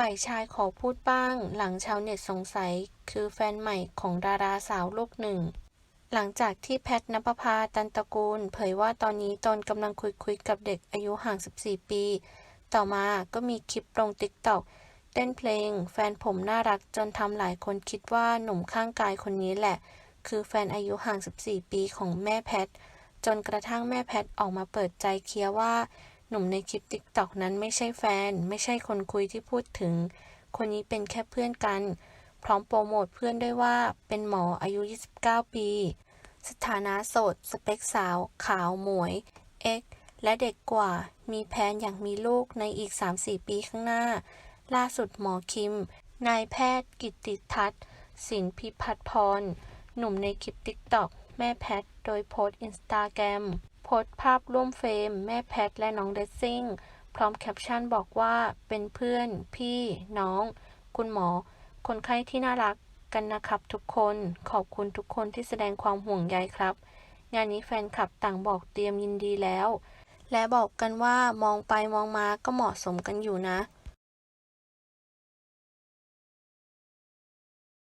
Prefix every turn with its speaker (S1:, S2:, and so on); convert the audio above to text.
S1: ฝ่ายชายขอพูดบ้าง หลังชาวเน็ตสงสัยคือแฟนใหม่ของดาราสาวลูกหนึ่ง หลังจากที่แพทณปภาตันตะกูล เผยว่าตอนนี้ตนกำลังคุยคุยๆกับเด็กอายุห่าง 14 ปี ต่อมาก็มีคลิปลงติ๊กต็อกเต้นเพลง แฟนผมน่ารักจนทำหลายคนคิดว่าหนุ่มข้างกายคนนี้แหละ คือแฟนอายุห่าง 14 ปีของแม่แพท จนกระทั่งแม่แพทออกมาเปิดใจเคลียร์ว่า หนุ่มในคลิปติ๊กต็อกนั้นไม่ใช่แฟน ไม่ใช่คนคุยที่พูดถึง คนนี้เป็นแค่เพื่อนกัน พร้อมโปรโมทเพื่อนด้วยว่าเป็นหมออายุ 29 ปี สถานะโสด สเปคสาว ขาวหมวย เอ็กและเด็กกว่า มีแผนอย่ากมีลูกในอีก 3-4 ปีข้างหน้า ล่าสุดหมอคิม นายแพทย์กิติทัศน์สินพิพัฒพร หนุ่มในคลิปติ๊กต็อก แม่แพท โดยโพสต์อินสตาแกรมโพสต์ภาพร่วมเฟรม แม่แพทและน้องเดซซิ่ง พร้อมแคปชั่นบอกว่าเป็นเพื่อน พี่ น้อง คุณหมอ คนไข้ที่น่ารักกันนะครับทุกคน ขอบคุณทุกคนที่แสดงความห่วงใยครับ งานนี้แฟนคลับต่างบอกเตรียมยินดีแล้ว และบอกกันว่ามองไปมองมาก็เหมาะสมกันอยู่นะ